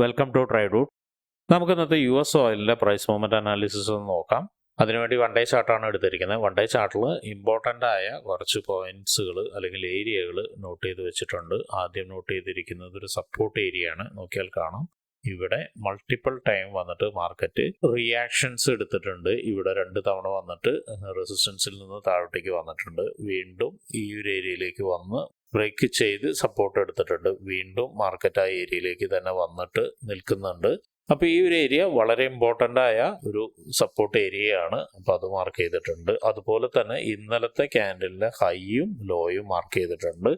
Welcome to try ട്രൈഡൂട്ട് നമുക്ക് ഇന്നത്തെ യു എസ് ഓയിലിന്റെ പ്രൈസ് മൂവ്മെന്റ് അനാലിസിസ് ഒന്ന് നോക്കാം. അതിനുവേണ്ടി വൺ ഡേ ചാർട്ടാണ് എടുത്തിരിക്കുന്നത്. വൺ ഡേ ചാർട്ടിൽ ഇമ്പോർട്ടന്റ് ആയ കുറച്ച് പോയിന്റ്സുകൾ അല്ലെങ്കിൽ ഏരിയകൾ നോട്ട് ചെയ്ത് വെച്ചിട്ടുണ്ട്. ആദ്യം നോട്ട് ചെയ്തിരിക്കുന്നത് ഒരു സപ്പോർട്ട് ഏരിയയാണ് നോക്കിയാൽ കാണാം. ഇവിടെ മൾട്ടിപ്പിൾ ടൈം വന്നിട്ട് മാർക്കറ്റ് റിയാക്ഷൻസ് എടുത്തിട്ടുണ്ട്. ഇവിടെ രണ്ട് തവണ വന്നിട്ട് റെസിസ്റ്റൻസിൽ നിന്ന് താഴോട്ടേക്ക് വന്നിട്ടുണ്ട്. വീണ്ടും ഈ ഒരു ഏരിയയിലേക്ക് വന്ന് ബ്രേക്ക് ചെയ്ത് സപ്പോർട്ട് എടുത്തിട്ടുണ്ട്. വീണ്ടും മാർക്കറ്റ് ആ ഏരിയയിലേക്ക് തന്നെ വന്നിട്ട് നിൽക്കുന്നുണ്ട്. അപ്പോൾ ഈ ഒരു ഏരിയ വളരെ ഇമ്പോർട്ടന്റ് ആയ ഒരു സപ്പോർട്ട് ഏരിയയാണ് അപ്പോൾ അത് മാർക്ക് ചെയ്തിട്ടുണ്ട്. അതുപോലെ തന്നെ ഇന്നലത്തെ ക്യാൻഡലിന്റെ ഹൈയും ലോയും മാർക്ക് ചെയ്തിട്ടുണ്ട്.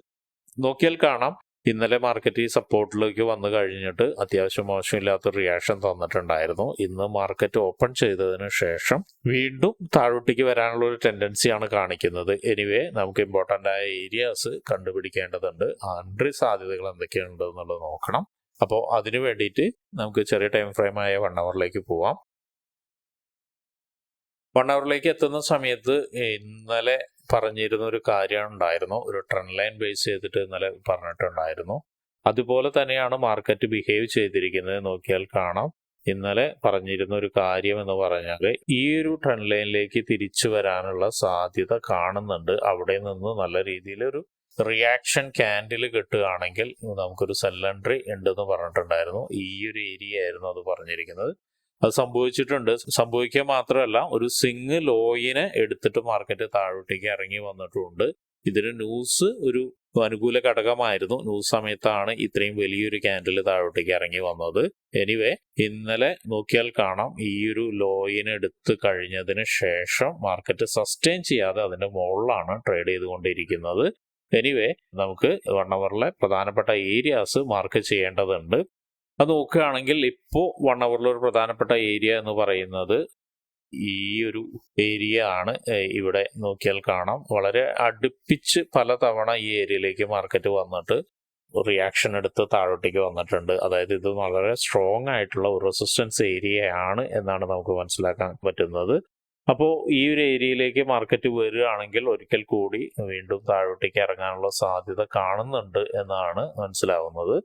നോക്കിയാൽ കാണാം. ഇന്നലെ മാർക്കറ്റ് ഈ സപ്പോർട്ടിലേക്ക് വന്നു കഴിഞ്ഞിട്ട് അത്യാവശ്യം മോശമില്ലാത്ത റിയാക്ഷൻ തന്നിട്ടുണ്ടായിരുന്നു. ഇന്ന് മാർക്കറ്റ് ഓപ്പൺ ചെയ്തതിന് ശേഷം വീണ്ടും താഴോട്ടേക്ക് വരാനുള്ള ഒരു ടെൻഡൻസിയാണ് കാണിക്കുന്നത്. എനിവേ നമുക്ക് ഇമ്പോർട്ടന്റ് ആയ ഏരിയാസ് കണ്ടുപിടിക്കേണ്ടതുണ്ട്. ആൻട്രി സാധ്യതകൾ എന്തൊക്കെയുണ്ട് എന്നുള്ളത് നോക്കണം. അപ്പോൾ അതിനു വേണ്ടിയിട്ട് നമുക്ക് ചെറിയ ടൈം ഫ്രെയിം ആയ വൺ അവറിലേക്ക് പോവാം. വൺ അവറിലേക്ക് എത്തുന്ന സമയത്ത് ഇന്നലെ പറഞ്ഞിരുന്ന ഒരു കാര്യം ഉണ്ടായിരുന്നു. ഒരു ട്രെൻഡ് ലൈൻ ബേസ് ചെയ്തിട്ട് ഇന്നലെ പറഞ്ഞിട്ടുണ്ടായിരുന്നു. അതുപോലെ തന്നെയാണ് മാർക്കറ്റ് ബിഹേവ് ചെയ്തിരിക്കുന്നത് നോക്കിയാൽ കാണാം. ഇന്നലെ പറഞ്ഞിരുന്ന ഒരു കാര്യം എന്ന് പറഞ്ഞാൽ ഈ ഒരു ട്രെൻഡ് ലൈനിലേക്ക് തിരിച്ചു വരാനുള്ള സാധ്യത കാണുന്നുണ്ട്. അവിടെ നിന്ന് നല്ല രീതിയിൽ ഒരു റിയാക്ഷൻ ക്യാൻഡിൽ കിട്ടുകയാണെങ്കിൽ നമുക്കൊരു സെല്ലൻട്രി ഉണ്ടെന്ന് പറഞ്ഞിട്ടുണ്ടായിരുന്നു. ഈ ഒരു ഏരിയ ആയിരുന്നു അത് പറഞ്ഞിരിക്കുന്നത്. അത് സംഭവിച്ചിട്ടുണ്ട്. സംഭവിക്കുക മാത്രമല്ല ഒരു സിംഗ് ലോയിനെ എടുത്തിട്ട് മാർക്കറ്റ് താഴോട്ടേക്ക് ഇറങ്ങി വന്നിട്ടുണ്ട്. ഇതിന് ന്യൂസ് ഒരു അനുകൂല ഘടകമായിരുന്നു. ന്യൂസ് സമയത്താണ് ഇത്രയും വലിയൊരു ക്യാൻഡിൽ താഴോട്ടേക്ക് ഇറങ്ങി വന്നത്. എനിവേ ഇന്നലെ നോക്കിയാൽ കാണാം ഈ ഒരു ലോയിന് എടുത്ത് കഴിഞ്ഞതിന് ശേഷം മാർക്കറ്റ് സസ്റ്റെയിൻ ചെയ്യാതെ അതിന്റെ മുകളിലാണ് ട്രേഡ് ചെയ്തുകൊണ്ടിരിക്കുന്നത്. എനിവേ നമുക്ക് വൺ അവറിലെ പ്രധാനപ്പെട്ട ഏരിയാസ് മാർക്ക് ചെയ്യേണ്ടതുണ്ട്. അത് നോക്കുകയാണെങ്കിൽ ഇപ്പോൾ വൺ അവറിലെ ഒരു പ്രധാനപ്പെട്ട ഏരിയ എന്ന് പറയുന്നത് ഈ ഒരു ഏരിയ ആണ് ഇവിടെ നോക്കിയാൽ കാണാം. വളരെ അടുപ്പിച്ച് പല തവണ ഈ ഏരിയയിലേക്ക് മാർക്കറ്റ് വന്നിട്ട് റിയാക്ഷൻ എടുത്ത് താഴോട്ടേക്ക് വന്നിട്ടുണ്ട്. അതായത് ഇത് വളരെ സ്ട്രോങ് ആയിട്ടുള്ള ഒരു റെസിസ്റ്റൻസ് ഏരിയയാണ് എന്നാണ് നമുക്ക് മനസ്സിലാക്കാൻ പറ്റുന്നത്. അപ്പോൾ ഈ ഒരു ഏരിയയിലേക്ക് മാർക്കറ്റ് വരികയാണെങ്കിൽ ഒരിക്കൽ കൂടി വീണ്ടും താഴോട്ടേക്ക് ഇറങ്ങാനുള്ള സാധ്യത കാണുന്നുണ്ട് എന്നാണ് മനസ്സിലാവുന്നത്.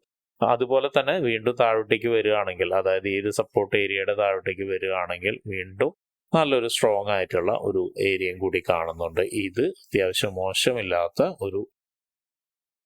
അതുപോലെ തന്നെ വീണ്ടും താഴോട്ടേക്ക് വരികയാണെങ്കിൽ അതായത് ഈ സപ്പോർട്ട് ഏരിയയുടെ താഴോട്ടേക്ക് വരികയാണെങ്കിൽ വീണ്ടും നല്ലൊരു സ്ട്രോങ് ആയിട്ടുള്ള ഒരു ഏരിയയും കൂടി കാണുന്നുണ്ട്. ഇത് അത്യാവശ്യം മോശമില്ലാത്ത ഒരു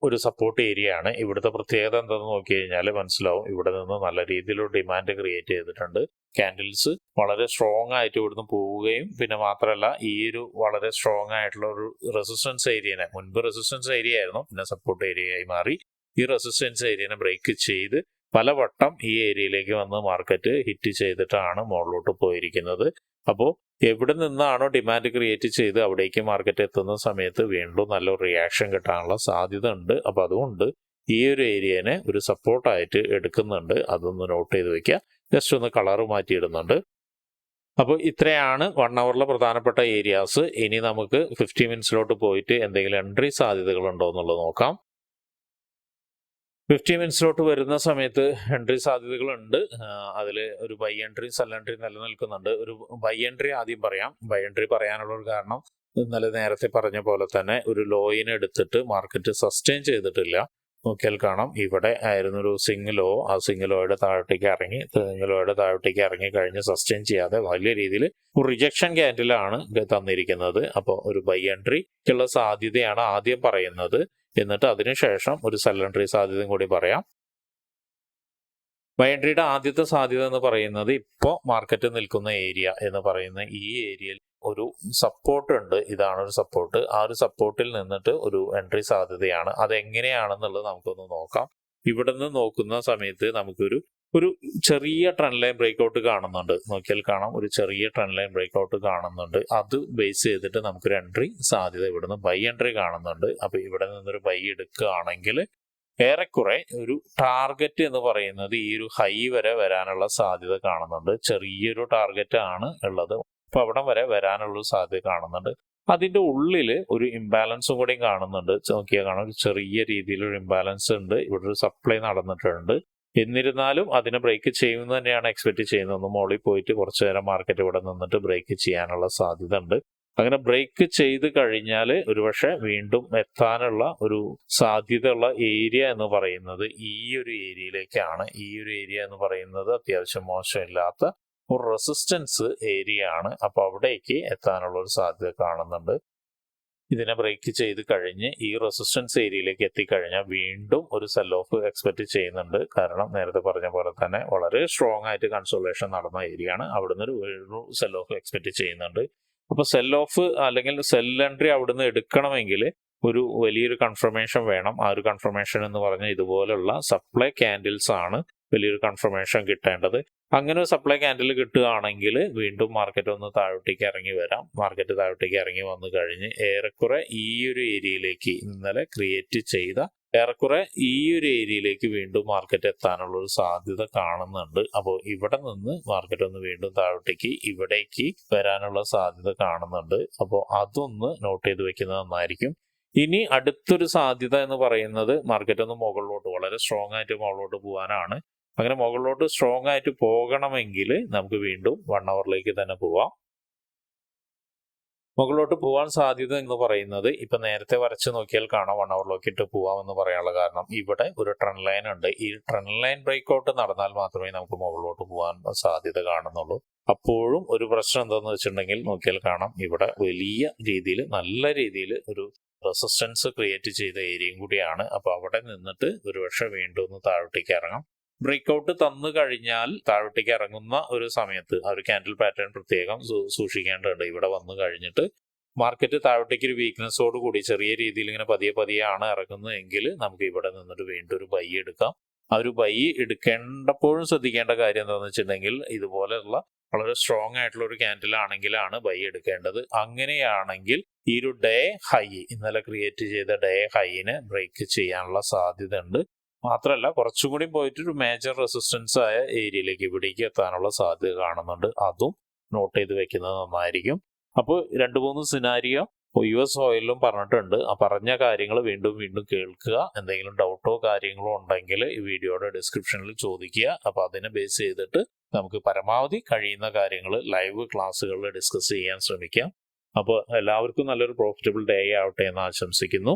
ഒരു സപ്പോർട്ട് ഏരിയ ആണ്. ഇവിടുത്തെ പ്രത്യേകത എന്താണെന്ന് നോക്കി കഴിഞ്ഞാൽ മനസ്സിലാവും. ഇവിടെ നിന്ന് നല്ല രീതിയിലുള്ള ഡിമാൻഡ് ക്രിയേറ്റ് ചെയ്തിട്ടുണ്ട്. ക്യാൻഡിൽസ് വളരെ സ്ട്രോങ് ആയിട്ട് ഇവിടുന്ന് പോവുകയും പിന്നെ മാത്രമല്ല ഈ ഒരു വളരെ സ്ട്രോങ് ആയിട്ടുള്ള ഒരു റെസിസ്റ്റൻസ് ഏരിയനെ മുൻപ് റെസിസ്റ്റൻസ് ഏരിയ ആയിരുന്നു പിന്നെ സപ്പോർട്ട് ഏരിയയായി മാറി. ഈ റെസിസ്റ്റൻസ് ഏരിയനെ ബ്രേക്ക് ചെയ്ത് പലവട്ടം ഈ ഏരിയയിലേക്ക് വന്ന് മാർക്കറ്റ് ഹിറ്റ് ചെയ്തിട്ടാണ് മുകളിലോട്ട് പോയിരിക്കുന്നത്. അപ്പോൾ എവിടെ നിന്നാണോ ഡിമാൻഡ് ക്രിയേറ്റ് ചെയ്ത് അവിടേക്ക് മാർക്കറ്റ് എത്തുന്ന സമയത്ത് വീണ്ടും നല്ലൊരു റിയാക്ഷൻ കിട്ടാനുള്ള സാധ്യത ഉണ്ട്. അപ്പോൾ അതുകൊണ്ട് ഈ ഒരു ഏരിയനെ ഒരു സപ്പോർട്ടായിട്ട് എടുക്കുന്നുണ്ട്. അതൊന്ന് നോട്ട് ചെയ്ത് വെക്കുക. ജസ്റ്റ് ഒന്ന് കളർ മാറ്റിയിടുന്നുണ്ട് അപ്പോൾ ഇത്രയാണ് വൺ അവറിലെ പ്രധാനപ്പെട്ട ഏരിയാസ് ഇനി നമുക്ക് ഫിഫ്റ്റി മിനിറ്റ്സിലോട്ട് പോയിട്ട് എന്തെങ്കിലും എൻട്രി സാധ്യതകളുണ്ടോ എന്നുള്ളത് നോക്കാം. ഫിഫ്റ്റി മിനിറ്റ്സിലോട്ട് വരുന്ന സമയത്ത് എൻട്രി സാധ്യതകളുണ്ട്. അതിൽ ഒരു ബൈ എൻട്രി സെൽ എൻട്രി നിലനിൽക്കുന്നുണ്ട്. ഒരു ബൈ എൻട്രി ആദ്യം പറയാം. ബൈ എൻട്രി പറയാനുള്ള ഒരു കാരണം ഇന്നലെ നേരത്തെ പറഞ്ഞ പോലെ തന്നെ ഒരു ലോയിനെ എടുത്തിട്ട് മാർക്കറ്റ് സസ്റ്റെയിൻ ചെയ്തിട്ടില്ല. നോക്കിയാൽ കാണാം. ഇവിടെ ആയിരുന്നു ഒരു സിംഗ് ലോ ആ സിംഗ് ലോയുടെ താഴോട്ടേക്ക് ഇറങ്ങി. സിംഗ് ലോയുടെ താഴോട്ടേക്ക് ഇറങ്ങി കഴിഞ്ഞ് സസ്റ്റെയിൻ ചെയ്യാതെ വലിയ രീതിയിൽ ഒരു റിജക്ഷൻ ക്യാൻഡിലാണ് തന്നിരിക്കുന്നത്. അപ്പോൾ ഒരു ബൈ എൻട്രിക്കുള്ള സാധ്യതയാണ് ആദ്യം പറയുന്നത്. എന്നിട്ട് അതിനുശേഷം ഒരു സെല്ലൻട്രി സാധ്യതയും കൂടി പറയാം. ബൈൻട്രിയുടെ ആദ്യത്തെ സാധ്യത എന്ന് പറയുന്നത് ഇപ്പോൾ മാർക്കറ്റ് നിൽക്കുന്ന ഏരിയ എന്ന് പറയുന്ന ഈ ഏരിയയിൽ ഒരു സപ്പോർട്ട് ഉണ്ട്. ഇതാണ് ഒരു സപ്പോർട്ട് ആ ഒരു സപ്പോർട്ടിൽ നിന്നിട്ട് ഒരു എൻട്രി സാധ്യതയാണ്. അതെങ്ങനെയാണെന്നുള്ളത് നമുക്കൊന്ന് നോക്കാം. ഇവിടെ നിന്ന് നോക്കുന്ന സമയത്ത് നമുക്കൊരു ഒരു ചെറിയ ട്രെൻഡ് ലൈൻ ബ്രേക്ക്ഔട്ട് കാണുന്നുണ്ട്. നോക്കിയാൽ കാണാം ഒരു ചെറിയ ട്രെൻഡ് ലൈൻ ബ്രേക്ക്ഔട്ട് കാണുന്നുണ്ട്. അത് ബേസ് ചെയ്തിട്ട് നമുക്കൊരു എൻട്രി സാധ്യത ഇവിടുന്ന് ബൈ എൻട്രി കാണുന്നുണ്ട്. അപ്പൊ ഇവിടെ നിന്നൊരു ബൈ എടുക്കുകയാണെങ്കിൽ ഏറെക്കുറെ ഒരു ടാർഗറ്റ് എന്ന് പറയുന്നത് ഈ ഒരു ഹൈ വരെ വരാനുള്ള സാധ്യത കാണുന്നുണ്ട്. ചെറിയൊരു ടാർഗറ്റ് ആണ് ഉള്ളത്. അപ്പൊ അവിടം വരെ വരാനുള്ള സാധ്യത കാണുന്നുണ്ട്. അതിന്റെ ഉള്ളിൽ ഒരു ഇംബാലൻസും കൂടി കാണുന്നുണ്ട്. നോക്കിയാൽ കാണാം ഒരു ചെറിയ രീതിയിലൊരു ഇംബാലൻസ് ഉണ്ട്. ഇവിടെ ഒരു സപ്ലൈ നടന്നിട്ടുണ്ട്. എന്നിരുന്നാലും അതിനെ ബ്രേക്ക് ചെയ്യുമെന്ന് തന്നെയാണ് എക്സ്പെക്ട് ചെയ്യുന്നത്. ഒന്ന് മോളിൽ പോയിട്ട് കുറച്ചു നേരം മാർക്കറ്റ് ഇവിടെ നിന്നിട്ട് ബ്രേക്ക് ചെയ്യാനുള്ള സാധ്യത ഉണ്ട് അങ്ങനെ ബ്രേക്ക് ചെയ്ത് കഴിഞ്ഞാൽ ഒരുപക്ഷെ വീണ്ടും എത്താനുള്ള ഒരു സാധ്യതയുള്ള ഏരിയ എന്ന് പറയുന്നത് ഈ ഒരു ഏരിയയിലേക്കാണ് ഈ ഒരു ഏരിയ എന്ന് പറയുന്നത് അത്യാവശ്യം മോശമില്ലാത്ത ഒരു റെസിസ്റ്റൻസ് ഏരിയ ആണ്. അപ്പൊ അവിടേക്ക് എത്താനുള്ള ഒരു സാധ്യത കാണുന്നുണ്ട്. ഇതിനെ ബ്രേക്ക് ചെയ്ത് കഴിഞ്ഞ് ഈ റെസിസ്റ്റൻസ് ഏരിയയിലേക്ക് എത്തിക്കഴിഞ്ഞാൽ വീണ്ടും ഒരു സെൽ ഓഫ് എക്സ്പെക്ട് ചെയ്യുന്നുണ്ട്. കാരണം നേരത്തെ പറഞ്ഞ പോലെ തന്നെ വളരെ സ്ട്രോങ് ആയിട്ട് കൺസോളേഷൻ നടന്ന ഏരിയ ആണ്. അവിടുന്ന് ഒരു സെൽ ഓഫ് എക്സ്പെക്ട് ചെയ്യുന്നുണ്ട്. അപ്പൊ സെൽ ഓഫ് അല്ലെങ്കിൽ സെൽ എൻട്രി അവിടുന്ന് എടുക്കണമെങ്കിൽ ഒരു വലിയൊരു കൺഫർമേഷൻ വേണം. ആ ഒരു കൺഫർമേഷൻ എന്ന് പറഞ്ഞാൽ ഇതുപോലുള്ള സപ്ലൈ ക്യാൻഡിൽസ് ആണ്. വലിയൊരു കൺഫർമേഷൻ കിട്ടേണ്ടത്. അങ്ങനെ ഒരു സപ്ലൈ ക്യാൻഡിൽ കിട്ടുകയാണെങ്കിൽ വീണ്ടും മാർക്കറ്റ് ഒന്ന് താഴോട്ടേക്ക് ഇറങ്ങി വരാം. മാർക്കറ്റ് താഴോട്ടേക്ക് ഇറങ്ങി വന്നു കഴിഞ്ഞ് ഏറെക്കുറെ ഈ ഒരു ഏരിയയിലേക്ക് ഇന്നലെ ക്രിയേറ്റ് ചെയ്ത ഏറെക്കുറെ ഈ ഒരു ഏരിയയിലേക്ക് വീണ്ടും മാർക്കറ്റ് എത്താനുള്ള ഒരു സാധ്യത കാണുന്നുണ്ട്. അപ്പോൾ ഇവിടെ നിന്ന് മാർക്കറ്റ് ഒന്ന് വീണ്ടും താഴോട്ടേക്ക് ഇവിടേക്ക് വരാനുള്ള സാധ്യത കാണുന്നുണ്ട്. അപ്പോൾ അതൊന്ന് നോട്ട് ചെയ്ത് വെക്കുന്നത് നന്നായിരിക്കും. ഇനി അടുത്തൊരു സാധ്യത എന്ന് പറയുന്നത് മാർക്കറ്റ് ഒന്ന് മുകളിലോട്ട് വളരെ സ്ട്രോങ് ആയിട്ട് മുകളിലോട്ട് പോകാനാണ്. അങ്ങനെ മുകളിലോട്ട് സ്ട്രോങ് ആയിട്ട് പോകണമെങ്കിൽ നമുക്ക് വീണ്ടും വൺ അവറിലേക്ക് തന്നെ പോവാം. മുകളിലോട്ട് പോകാൻ സാധ്യത എന്ന് പറയുന്നത് ഇപ്പൊ നേരത്തെ വരച്ച് നോക്കിയാൽ കാണാം വൺ അവറിലേക്ക് ഇട്ട് പോവാം എന്ന് പറയാനുള്ള കാരണം ഇവിടെ ഒരു ട്രെൻഡ് ലൈൻ ഉണ്ട്. ഈ ട്രെൻഡ് ലൈൻ ബ്രേക്കൗട്ട് നടന്നാൽ മാത്രമേ നമുക്ക് മുകളിലോട്ട് പോകാൻ സാധ്യത കാണുന്നുള്ളൂ. അപ്പോഴും ഒരു പ്രശ്നം എന്താണെന്ന് വെച്ചിട്ടുണ്ടെങ്കിൽ നോക്കിയാൽ കാണാം ഇവിടെ വലിയ രീതിയിൽ നല്ല രീതിയിൽ ഒരു റെസിസ്റ്റൻസ് ക്രിയേറ്റ് ചെയ്ത ഏരിയയും കൂടിയാണ്. അപ്പോൾ അവിടെ നിന്നിട്ട് ഒരുപക്ഷെ വീണ്ടും ഒന്ന് താഴോട്ടേക്ക് ഇറങ്ങാം. ബ്രേക്ക്ഔട്ട് തന്നു കഴിഞ്ഞാൽ താഴോട്ടേക്ക് ഇറങ്ങുന്ന ഒരു സമയത്ത് ആ ഒരു ക്യാൻഡിൽ പാറ്റേൺ പ്രത്യേകം സൂക്ഷിക്കേണ്ടതുണ്ട്. ഇവിടെ വന്നു കഴിഞ്ഞിട്ട് മാർക്കറ്റ് താഴോട്ടേക്ക് ഒരു വീക്ക്നെസ്സോട് കൂടി ചെറിയ രീതിയിൽ ഇങ്ങനെ പതിയെ പതിയെ ആണ് ഇറങ്ങുന്നതെങ്കിൽ നമുക്ക് ഇവിടെ നിന്നിട്ട് വീണ്ടും ഒരു ബൈ എടുക്കാം. ആ ഒരു ബൈ എടുക്കേണ്ടപ്പോഴും ശ്രദ്ധിക്കേണ്ട കാര്യം എന്താണെന്ന് വെച്ചിട്ടുണ്ടെങ്കിൽ ഇതുപോലെയുള്ള വളരെ സ്ട്രോങ് ആയിട്ടുള്ള ഒരു ക്യാൻഡിൽ ആണെങ്കിലാണ് ബൈ എടുക്കേണ്ടത്. അങ്ങനെയാണെങ്കിൽ ഈ ഒരു ഡേ ഹൈ ഇന്നലെ ക്രിയേറ്റ് ചെയ്ത ഡേ ഹൈനെ ബ്രേക്ക് ചെയ്യാനുള്ള സാധ്യത ഉണ്ട് മാത്രമല്ല കുറച്ചും കൂടി പോയിട്ട് ഒരു മേജർ റെസിസ്റ്റൻസ് ആയ ഏരിയയിലേക്ക് ഇവിടേക്ക് എത്താനുള്ള സാധ്യത കാണുന്നുണ്ട്. അതും നോട്ട് ചെയ്ത് വെക്കുന്നത് നന്നായിരിക്കും. അപ്പോൾ രണ്ട് മൂന്ന് സിനാരിയോ യു എസ് ഓയിലും പറഞ്ഞിട്ടുണ്ട്. ആ പറഞ്ഞ കാര്യങ്ങൾ വീണ്ടും വീണ്ടും കേൾക്കുക. എന്തെങ്കിലും ഡൗട്ടോ കാര്യങ്ങളോ ഉണ്ടെങ്കിൽ ഈ വീഡിയോയുടെ ഡിസ്ക്രിപ്ഷനിൽ ചോദിക്കുക. അപ്പോൾ അതിനെ ബേസ് ചെയ്തിട്ട് നമുക്ക് പരമാവധി കഴിയുന്ന കാര്യങ്ങൾ ലൈവ് ക്ലാസ്സുകളിൽ ഡിസ്കസ് ചെയ്യാൻ ശ്രമിക്കാം. അപ്പോൾ എല്ലാവർക്കും നല്ലൊരു പ്രോഫിറ്റബിൾ ഡേ ആവട്ടെ എന്ന് ആശംസിക്കുന്നു.